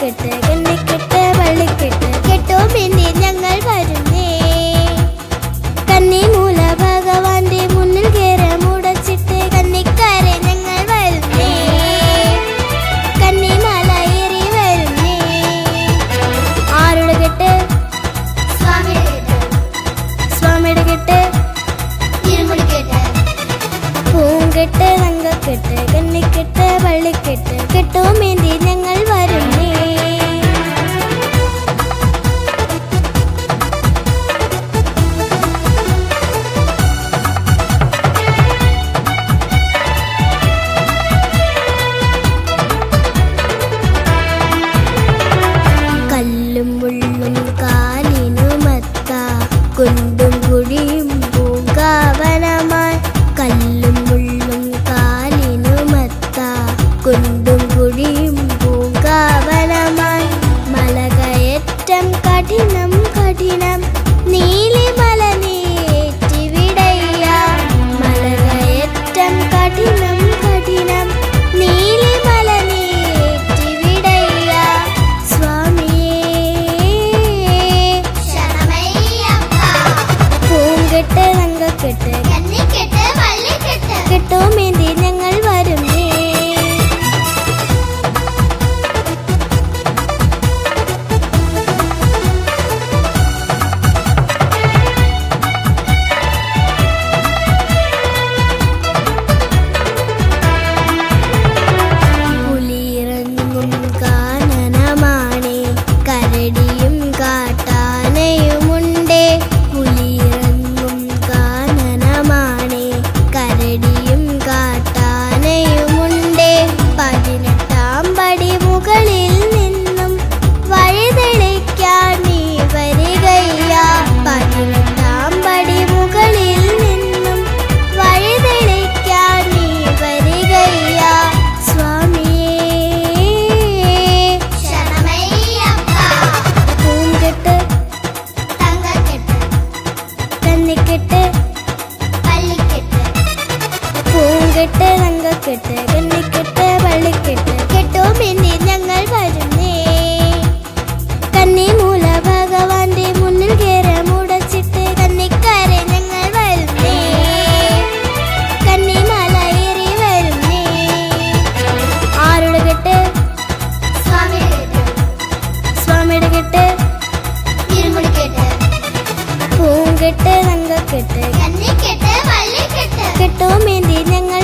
കെട്ട് കണ്ണിക്കെട്ട് വള്ളിക്കെട്ട് കെട്ടോ. പിന്നിൽ ഞങ്ങൾ വരുന്നേ. കന്നി മൂല ഭഗവാന്റെ മുന്നിൽ കേര മുടച്ചിട്ട് കന്നിക്കാരെ ഞങ്ങൾ വരുന്നേ. കന്നിമാല ഏറി വരുന്നേ. ആരുടെ കെട്ട്? സ്വാമിയുടെ കെട്ട്. പൂങ്കെട്ട് തങ്കക്കെട്ട് വള്ളിക്കെട്ട് കെട്ടോ. മേന്തി ഞങ്ങൾ വരും കെട്ട് നങ്ക കെട്ട് കെട്ടോ മേന്തി ഞങ്ങൾ വരും കരടി கண்ணுக்கிட்டு பள்ளிக்கிட்டு பூங்கிட்டு ரங்கக்கிட்டு கண்ணுக்கிட்டு பள்ளிக்கிட்டு കെട്ട് നങ്ക കെട്ട് കെട്ടുമേന്തി ഞങ്ങൾ